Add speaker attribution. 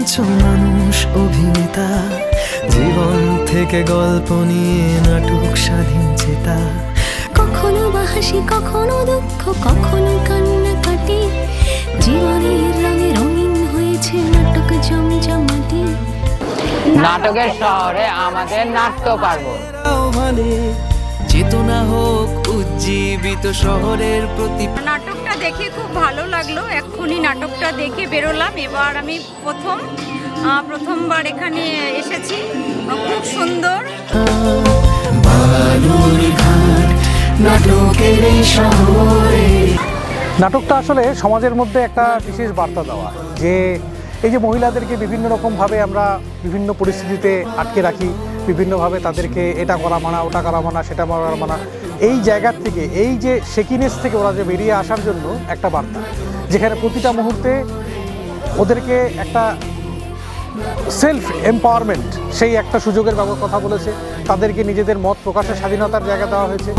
Speaker 1: মানুষ অভিনেতা। জীবন থেকে গল্প নিয়ে নাটক স্বাধীন চেতা।
Speaker 2: কখনো বা হাসি কখনো দুঃখ কখনো কান্না কাটে। জীবনের রঙে রঙিন হয়েছে নাটক জমজমাটি।
Speaker 3: নাটকের শহরে আমাদের নাট্য পার্বণ।
Speaker 1: হোক উজ্জীবিত শহরের প্রতি
Speaker 4: নাটকটা দেখে খুব ভালো লাগল। এক্ষুনি নাটকটা দেখে বেরোলাম। এবার আমি প্রথম প্রথমবার এখানে এসেছি। খুব সুন্দর।
Speaker 1: বালুর নাটকের এই শহরে।
Speaker 5: নাটকটা আসলে সমাজের মধ্যে একটা বিশেষ বার্তা দেওয়া। যে এই যে মহিলাদেরকে বিভিন্ন রকমভাবে আমরা বিভিন্ন পরিস্থিতিতে আটকে রাখি বিভিন্নভাবে তাদেরকে এটা করা মানা ওটা করা মানা সেটা করা মানা এই জায়গার থেকে, এই যে সেকিনেস থেকে ওরা যে বেরিয়ে আসার জন্য একটা বার্তা, যেখানে প্রতিটা মুহূর্তে ওদেরকে একটা সেলফ এম্পাওয়ারমেন্ট সেই একটা সুযোগের ব্যবহার কথা বলেছে, তাদেরকে নিজেদের মত প্রকাশের স্বাধীনতার জায়গা দেওয়া হয়েছে।